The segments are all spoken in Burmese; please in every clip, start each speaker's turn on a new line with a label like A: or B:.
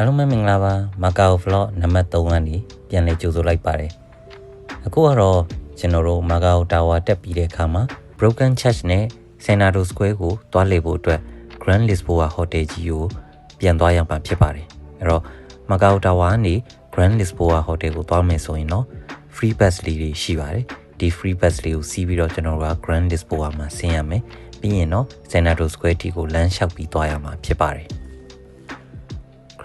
A: အားလုံးပဲမင်္ဂလာပါမာကာအို vlog နံပါတ်3ကနေပြန်လည်ကြိုဆိုလိုက်ပါတယ်အခုကတော့ကျွန်တော်တို့မာကာအိုတာဝါတက်ပြီးတဲ့အခါမှာ Broken Church နဲ့ Senado Square ကိုတွားလေဖို့အတွက် Grand Lisboa Hotel ကြီးကိုပြန်သွားရမှာဖြစ်ပါတယ်အဲ့တော့မာကာအိုတာဝါကနေ Grand Lisboa Hotel ကိုသွားမယ်ဆိုရင်တော့ free bus လေးတွေရှိပါတယ်ဒီ free bus လေးကိုစီးပြီးတော့ကျွန်တော်တို့က Grand Lisboa မှာဆင်းရမယ်ပြီးရင်တော့ Senado Square တီကိုလမ်းလျှောက်ပြီးသွားရမှာဖြစ်ပါတယ်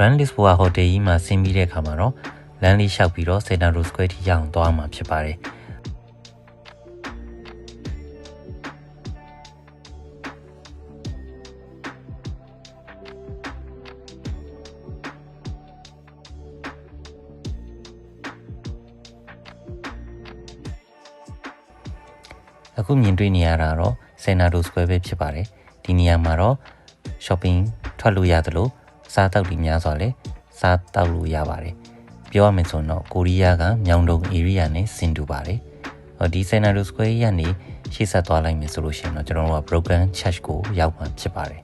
A: Grand Lisboa Hotel ကြီးမှာဆင်းပြီးတဲ့အခါမှာတော့လမ်းလေးလျှောက်ပြီးတော့ Senado Square ထိရောက်အောင်သွားမှာဖြစ်ပါတယ်အခုမြင်တွေ့နေရတာတော့ Senado Square ပဲဖြစ်ပါတယ်ဒီနေရာမှာတော့ shopping ထွက်လို့ရသလို စားတောက်တွေများစွာလည်းစားတောက်လို့ရပါတယ်ပြောရမယ်ဆိုရင်တော့ကိုရီးယားကမြောင်တုံ area နဲ့ဆင်တူပါတယ်ဟောဒီ Senado Square ရနေရှေ့ဆက်သွားလိုက်မယ်ဆိုလို့ရှိရင်တော့ကျွန်တော်တို့က Broken Church ကိုရောက်မှာဖြစ်ပါတယ်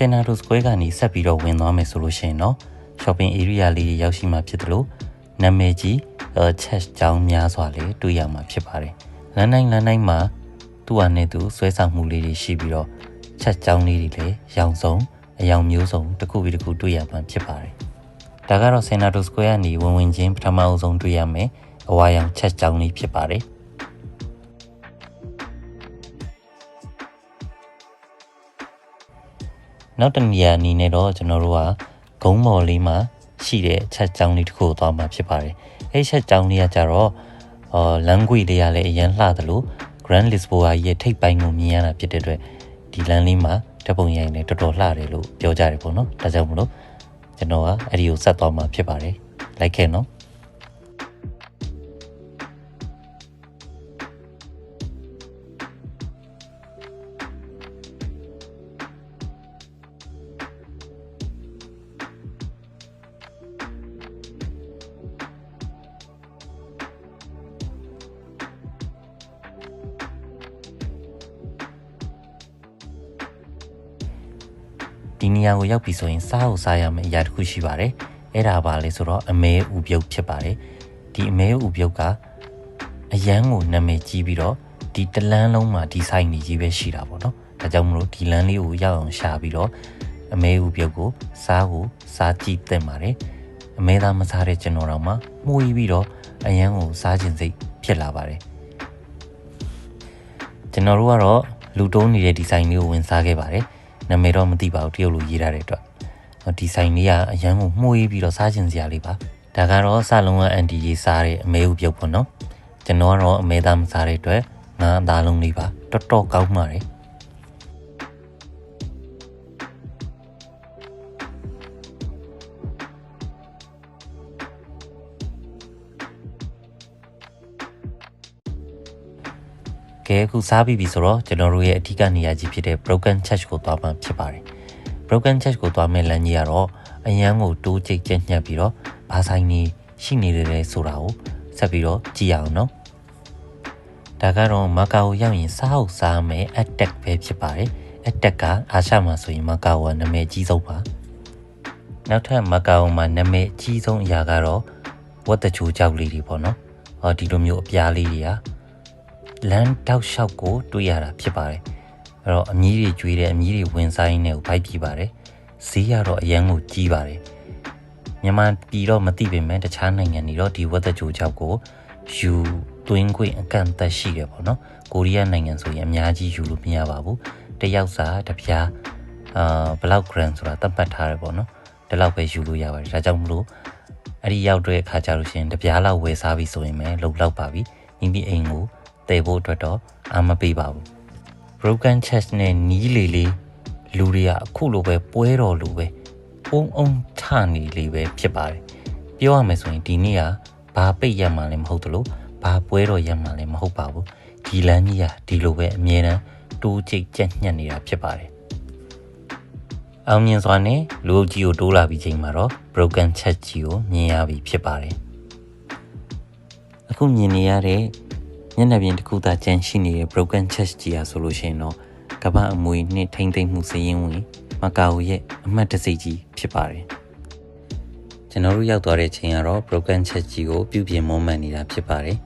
A: စင်နာဒိုစကွဲကနေဆက်ပြီးတော့ဝင်သွားမယ်ဆိုလို့ရှိရင်တော့ shopping area လေးတွေရောက်ရှိမှဖြစ်တယ်လို့နာမည်ကြီး church ကျောင်းများစွာလေးတွေ့ရမှာဖြစ်ပါတယ်။လမ်းတိုင်းလမ်းတိုင်းမှာသူ့ဟာနဲ့သူဆွဲဆောင်မှုလေးတွေရှိပြီးတော့ church ကျောင်းလေးတွေလည်းရောင်စုံအယောင်မျိုးစုံတစ်ခုပြီးတစ်ခုတွေ့ရမှာဖြစ်ပါတယ်။ဒါကတော့ Senato Square ကနေဝင်ဝင်ချင်းပထမအဆုံးတွေ့ရမယ်အဝါရောင် church ကျောင်းလေးဖြစ်ပါတယ်။ နောက်တစ်နေရာအနေနဲ့တော့ကျွန်တော်တို့ကဂုံးမော်လေးမှာရှိတဲ့ချက်ကြောင်းလေးတစ်ခုကိုသွားမှာဖြစ်ပါတယ်။အဲဒီချက်ကြောင်းလေးကကြတော့အော်လမ်းကွေလေးကလည်းအရင်လှသလို Grand Lisboa ရဲ့ထိပ်ပိုင်းကိုမြင်ရတာဖြစ်တဲ့အတွက်ဒီလမ်းလေးမှာဓပုံရိုင်းလည်းတော်တော်လှတယ်လို့ပြောကြတယ်ပေါ့နော်။ဒါကြောင့်မလို့ကျွန်တော်ကအဲ့ဒီကိုဆက်သွားမှာဖြစ်ပါတယ်။လိုက်ခဲ့နော်။ ဒီနေရာကိုရောက်ပြီဆိုရင်စားကိုစားရမယ့်အရာတစ်ခုရှိပါတယ်အဲ့ဒါပါလေဆိုတော့အမဲဥပြုတ်ဖြစ်ပါတယ်ဒီအမဲဥပြုတ်ကအရန်ကိုနာမည်ကြီးပြီးတော့ဒီတလန်းလုံးမှာဒီဆိုင်နေကြီးပဲရှိတာပေါ့နော်ဒါကြောင့်မလို့ဒီလမ်းလေးကိုရောက်အောင်ရှာပြီးတော့အမဲဥပြုတ်ကိုစားကိုစားကြည့်သင့်ပါတယ်အမဲသားမစားတဲ့ကျွန်တော်တော့မှမှုီးပြီးတော့အရန်ကိုစားခြင်းစိတ်ဖြစ်လာပါတယ်ကျွန်တော်တို့ကတော့လူတုံးနေတဲ့ဒီဆိုင်လေးကိုဝင်စားခဲ့ပါတယ် နာမည်တော့မသိပါဘူးတရုတ်လိုရေးထားတဲ့အတွက်ဒီဆိုင်လေးကအရန်ကိုမှုေးပြီးတော့စားခြင်းစရာလေးပါဒါကတော့စလုံးကအန်တီရေးစားတဲ့အမဲဥပြုတ်ပေါ့နော်ကျွန်တော်ကတော့အမဲသားမစားတဲ့အတွက်ငါအသားလုံးလေးပါတော်တော်ကောင်းပါတယ် ကဲအခုစားပြီးပြီဆိုတော့ကျွန်တော်တို့ရဲ့အဓိကနေရာကြီးဖြစ်တဲ့ Broken Church ကိုသွားမှဖြစ်ပါတယ် Broken Church ကိုသွားမဲ့လမ်းကြီးကတော့အရန်ကိုတိုးကျိတ်ကျက်ညက်ပြီးတော့ဘာဆိုင်နေရှိနေတယ်ဆိုတာကိုဆက်ပြီးတော့ကြည့်အောင်နော်ဒါကတော့မာကာကိုရောက်ရင်စားဟုတ်စားမယ် attack ပဲဖြစ်ပါတယ် attack ကအာရှမှာဆိုရင်မာကာကနာမည်အကြီးဆုံးပါနောက်ထပ်မာကာမှာနာမည်အကြီးဆုံးအရာကတော့ဝတ်တချိုကြောက်လေးတွေပေါ့နော်ဟောဒီလိုမျိုးအပြားလေးတွေက လမ်းတောက်လျှောက်ကိုတွေ့ရတာဖြစ်ပါတယ်အဲ့တော့အမီးတွေကျွေးတယ်အမီးတွေဝင်ဆိုင်နေကိုဗိုက်ပြပါတယ်ဈေးကတော့အရန်ကိုကြီးပါတယ်မြန်မာပြည်တော့မသိပေမဲ့တခြားနိုင်ငံတွေတော့ဒီဝတ်သက်ကြိုကြောက်ကိုယူသွင်းခွင့်အကန့်အသတ်ရှိတယ်ပေါ့နော်ကိုရီးယားနိုင်ငံဆိုရင်အများကြီးယူလို့မရပါဘူးတယောက်စာတစ်ပြားအာဘလောက် gram ဆိုတာသတ်မှတ်ထားတယ်ပေါ့နော်ဒီလောက်ပဲယူလို့ရပါတယ်ဒါကြောင့်မလို့အဲ့ဒီရောက်တဲ့အခါကျလို့ရှိရင်တပြားလောက်ဝယ်စားပြီဆိုရင်ပဲလုံလောက်ပါပြီမိမိအိမ်ကို တည်ဖို့အတွက်တော့အာမပေးပါဘူး broken chest နဲ့နီးလေလေးလူတွေကအခုလိုပဲပွဲတော်လိုပဲအုံအုံထနေလေးပဲဖြစ်ပါတယ်ပြောရမယ်ဆိုရင်ဒီနေ့ကဘာပိတ်ရမှလည်းမဟုတ်သလိုဘာပွဲတော်ရမှလည်းမဟုတ်ပါဘူးဒီလမ်းကြီးကဒီလိုပဲအမြဲတမ်းတိုးကျိတ်ကြက်ညက်နေတာဖြစ်ပါတယ်အောင်မြင်စွာနဲ့လူအုပ်ကြီးကိုတိုးလာပြီးချိန်မှာတော့ broken chat ကြီးကိုမြင်ရပြီဖြစ်ပါတယ်အခုမြင်နေရတဲ့ မျက်နှာပြင်တစ်ခုသာကျန်ရှိနေတဲ့ broken chest ကြီးอ่ะဆိုလို့ရှိရင်တော့ကမ္ဘာအမွေနှစ်ထိမ့်သိမ့်မှုစည်ရင်းဝင်မကာအိုရဲ့အမှတ်တစိတ်ကြီးဖြစ်ပါတယ်ကျွန်တော်တို့ရောက်သွားတဲ့ချိန်ကတော့ broken chest ကြီးကိုပြုပြင်မွမ်းမံနေတာဖြစ်ပါတယ်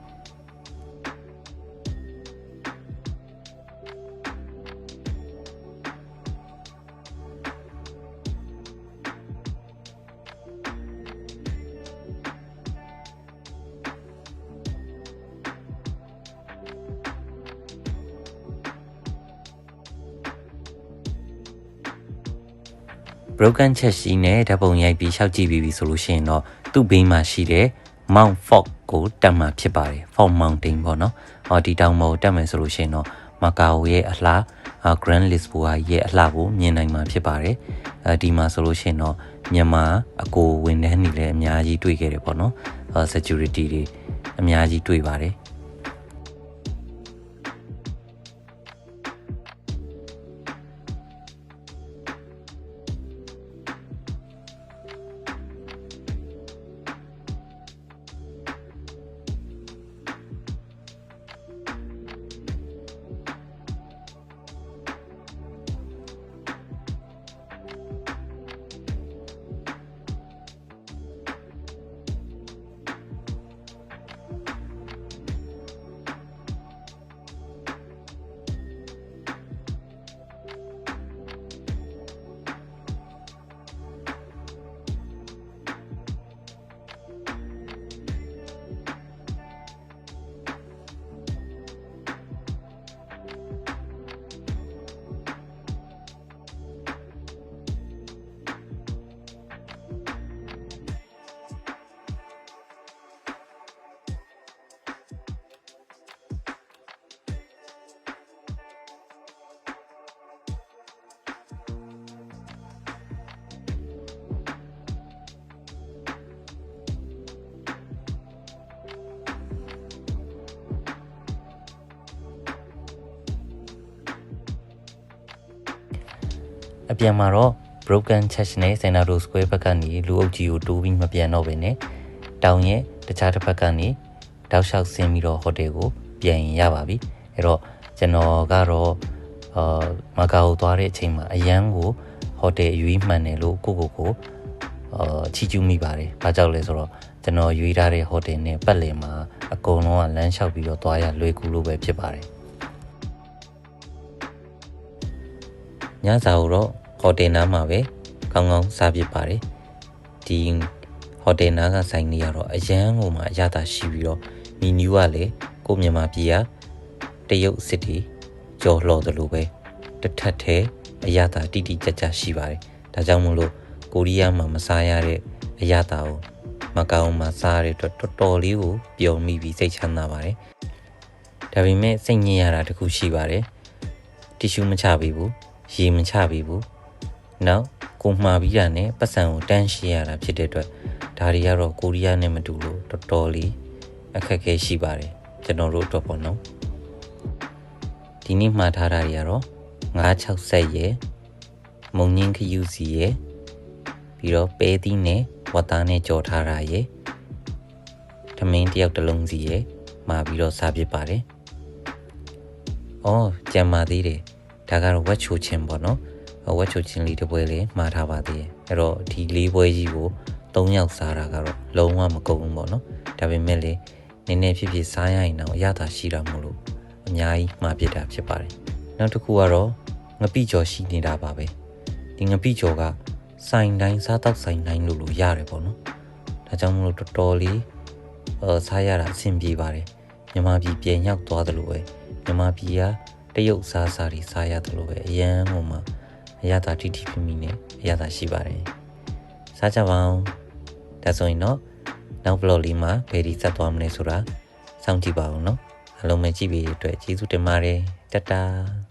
A: broken chat ရှိနဲ့ဓာတ်ပုံရိုက်ပြီးရှောက်ကြည့်ပြီးပြီဆိုလို့ရှိရင်တော့သူ့ဘေးမှာရှိတဲ့ Mount Fog ကိုတက်မှာဖြစ်ပါတယ် Fog Mountain ပေါ့နော်။ဟောဒီတောင်ပေါ်တက်မယ်ဆိုလို့ရှိရင်တော့မကာအိုရဲ့အလား Grand Lisboa ရဲ့အလှကိုမြင်နိုင်မှာဖြစ်ပါတယ်။အဲဒီမှာဆိုလို့ရှိရင်တော့မြန်မာအကိုဝင်တဲ့နေလည်းအများကြီးတွေ့ခဲ့တယ်ပေါ့နော်။ security တွေအများကြီးတွေ့ပါတယ်။ အပြန်မှာတော့ broken church နဲ့ Senado Square ဘက်ကနေလူအုပ်ကြီးကိုတိုးပြီးမပြန်တော့ဘဲနဲ့တောင်ရဲ့တခြားတစ်ဖက်ကနေတောက်လျှောက်ဆင်းပြီးတော့ဟိုတယ်ကိုပြန်ရင်ရပါပြီအဲ့တော့ကျွန်တော်ကတော့အာမကာကိုသွားတဲ့အချိန်မှာအရန်ကိုဟိုတယ်ရွေးမှန်တယ်လို့ကိုကိုကိုအာချီကျူးမိပါတယ်။ဘာကြောင့်လဲဆိုတော့ကျွန်တော်ရွေးထားတဲ့ဟိုတယ်နဲ့ပတ်လည်မှာအကုန်လုံးကလမ်းလျှောက်ပြီးတော့သွားရလွယ်ကူလို့ပဲဖြစ်ပါတယ်။ ညစာကိုတော့ဟိုတယ်နားမှာပဲကောင်းကောင်းစားဖြစ်ပါတယ်ဒီဟိုတယ်နားကဆိုင်နေရတော့အရန်ကိုမှအရသာရှိပြီးတော့မီနူးကလည်းကိုမြန်မာပြည်ကတရုတ်စစ်တီကြော်လှော်တယ်လို့ပဲတစ်ထက်ထဲအရသာတိတိကျကျရှိပါတယ်ဒါကြောင့်မို့လို့ကိုရီးယားမှာမစားရတဲ့အရသာကိုမကောင်းမှစားရတဲ့အတွက်တော်တော်လေးကိုပျော်မိပြီးစိတ်ချမ်းသာပါတယ်ဒါပေမဲ့စိတ်ညစ်ရတာတခုရှိပါတယ်တီရှူမချပေးဘူး ရေမချပေးဘူးနောက်ကိုမှားပြီးတာနဲ့ပတ်စံကိုတန်းရှိရတာဖြစ်တဲ့အတွက်ဒါတွေကတော့ကိုရီးယားနဲ့မတူလို့တော်တော်လေးအခက်အခဲရှိပါတယ်ကျွန်တော်တို့အတွက်ပေါ့နော်ဒီနေ့မှားထားတာတွေကတော့960ဆက်ရယ်မုံငင်းခယူစီရယ်ပြီးတော့ပဲသီးနဲ့ဝတ်သားနဲ့ကြော်ထားတာရယ်ထမင်းတယောက်တစ်လုံးစီရယ်မှာပြီးတော့စားဖြစ်ပါတယ်။အော်ကြံပါသေးတယ်။ ဒါကတော့ဝက်ချိုချင်းပေါ့နော်ဝက်ချိုချင်းလေးတစ်ပွဲလေးမှာထားပါသေးတယ်အဲ့တော့ဒီလေးပွဲကြီးကို၃ယောက်စားတာကတော့လုံးဝမကုန်ဘူးပေါ့နော်ဒါပေမဲ့လေနည်းနည်းဖြစ်ဖြစ်စားရရင်တော့အရသာရှိတာမို့လို့အများကြီးမှာပြစ်တာဖြစ်ပါတယ်နောက်တစ်ခုကတော့ငပိကျော်ရှိနေတာပါပဲဒီငပိကျော်ကဆိုင်တိုင်းစားတော့ဆိုင်တိုင်းလို့လို့ရတယ်ပေါ့နော်ဒါကြောင့်မလို့တော်တော်လေးအဲစားရတာအဆင်ပြေပါတယ်မြန်မာပြည်ပြန်ရောက်သွားတယ်လို့ပဲမြန်မာပြည်က တရုတ်စားစားတွေစားရတယ်လို့ပဲအရန်ဟိုမှာအရသာတိတိဖိမိနဲ့အရသာရှိပါတယ်စားကြပါအောင်ဒါဆိုရင်တော့နောက် vlog လေးမှာဘယ်ဒီဆက်သွားမလဲဆိုတာစောင့်ကြည့်ပါဦးနော်အားလုံးပဲကြည့်ပြီးအတွက်ကျေးဇူးတင်ပါတယ်တတား